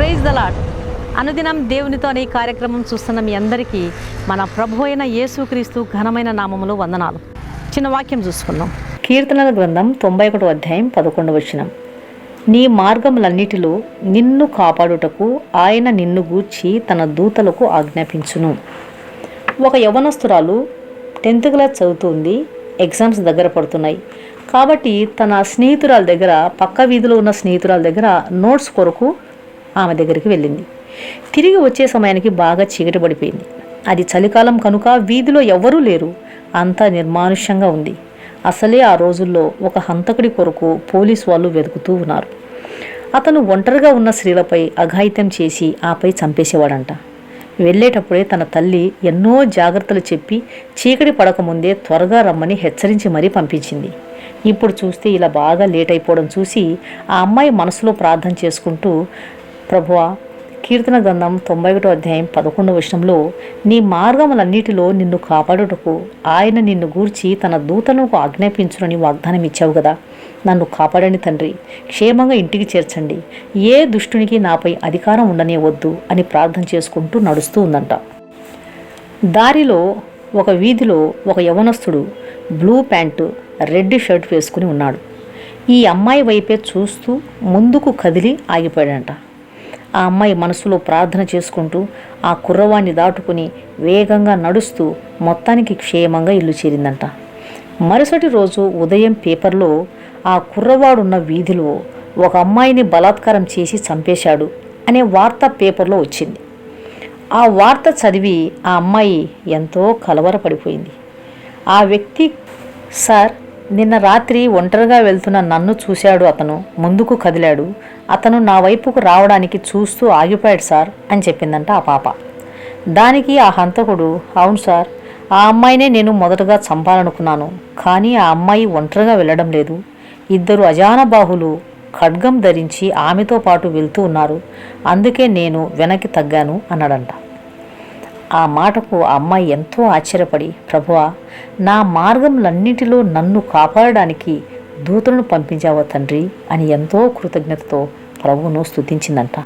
అనుదినం దేవునితో అనే కార్యక్రమం చూస్తున్న మీ అందరికీ మన ప్రభు అయిన యేసుక్రీస్తు ఘనమైన నామములో వందనాలు. చిన్న వాక్యం చూసుకుందాం. కీర్తనల గ్రంథం తొంభై ఒకటో అధ్యాయం పదకొండు వచనం. నీ మార్గములన్నిటిలో నిన్ను కాపాడుటకు ఆయన నిన్ను గూర్చి తన దూతలకు ఆజ్ఞాపించును. ఒక యవనస్తురాలు టెన్త్ క్లాస్ చదువుతుంది ఎగ్జామ్స్ దగ్గర పడుతున్నాయి. కాబట్టి తన స్నేహితురాల దగ్గర పక్క వీధిలో ఉన్న స్నేహితురాల దగ్గర నోట్స్ కొరకు ఆమె దగ్గరికి వెళ్ళింది. తిరిగి వచ్చే సమయానికి బాగా చీకటి పడిపోయింది. అది చలికాలం కనుక వీధిలో ఎవ్వరూ లేరు. అంతా నిర్మానుష్యంగా ఉంది. అసలే ఆ రోజుల్లో ఒక హంతకుడి కొరకు పోలీసు వాళ్ళు వెతుకుతూ ఉన్నారు. అతను ఒంటరిగా ఉన్న స్త్రీలపై అఘాయిత్యం చేసి ఆపై చంపేసేవాడంట. వెళ్ళేటప్పుడే తన తల్లి ఎన్నో జాగ్రత్తలు చెప్పి చీకటి పడకముందే త్వరగా రమ్మని హెచ్చరించి మరీ పంపించింది. ఇప్పుడు చూస్తే ఇలా బాగా లేట్ అయిపోవడం చూసి ఆ అమ్మాయి మనసులో ప్రార్థన చేసుకుంటూ ప్రభువా కీర్తన గ్రంథం తొంభై ఒకటో అధ్యాయం పదకొండవ విషయంలో నీ మార్గములన్నిటిలో నిన్ను కాపాడుటకు ఆయన నిన్ను గూర్చి తన దూతలకు ఆజ్ఞాపించునని వాగ్దానం ఇచ్చావు కదా నన్ను కాపాడండి తండ్రి క్షేమంగా ఇంటికి చేర్చండి. ఏ దుష్టునికి నాపై అధికారం ఉండనే వద్దు అని ప్రార్థన చేసుకుంటూ నడుస్తూ ఉందంట. దారిలో ఒక వీధిలో ఒక యవనస్తుడు బ్లూ ప్యాంటు రెడ్ షర్ట్ వేసుకుని ఉన్నాడు. ఈ అమ్మాయి వైపే చూస్తూ ముందుకు కదిలి ఆగిపోయాడంట. ఆ అమ్మాయి మనసులో ప్రార్థన చేసుకుంటూ ఆ కుర్రవాణ్ణి దాటుకుని వేగంగా నడుస్తూ మొత్తానికి క్షేమంగా ఇల్లు చేరిందంట. మరుసటి రోజు ఉదయం పేపర్లో ఆ కుర్రవాడున్న వీధిలో ఒక అమ్మాయిని బలాత్కారం చేసి చంపేశాడు అనే వార్త పేపర్లో వచ్చింది. ఆ వార్త చదివి ఆ అమ్మాయి ఎంతో కలవరపడిపోయింది. ఆ వ్యక్తి సార్ నిన్న రాత్రి ఒంటరిగా వెళ్తున్న నన్ను చూశాడు అతను ముందుకు కదిలాడు. అతను నా వైపుకు రావడానికి చూస్తూ ఆగిపోయాడు సార్ అని చెప్పిందంట ఆ పాప. దానికి ఆ హంతకుడు అవును సార్ ఆ అమ్మాయినే నేను మొదటగా చంపాలనుకున్నాను కానీ ఆ అమ్మాయి ఒంటరిగా వెళ్ళడం లేదు. ఇద్దరు అజానబాహులు ఖడ్గం ధరించి ఆమెతో పాటు వెళ్తూ ఉన్నారు. అందుకే నేను వెనక్కి తగ్గాను అన్నాడంట. ఆ మాటకు ఆ అమ్మాయి ఎంతో ఆశ్చర్యపడి ప్రభువా నా మార్గములన్నిటిలో నన్ను కాపాడడానికి దూతలను పంపించావో తండ్రి? అని ఎంతో కృతజ్ఞతతో ప్రభువును స్థుతించిందంట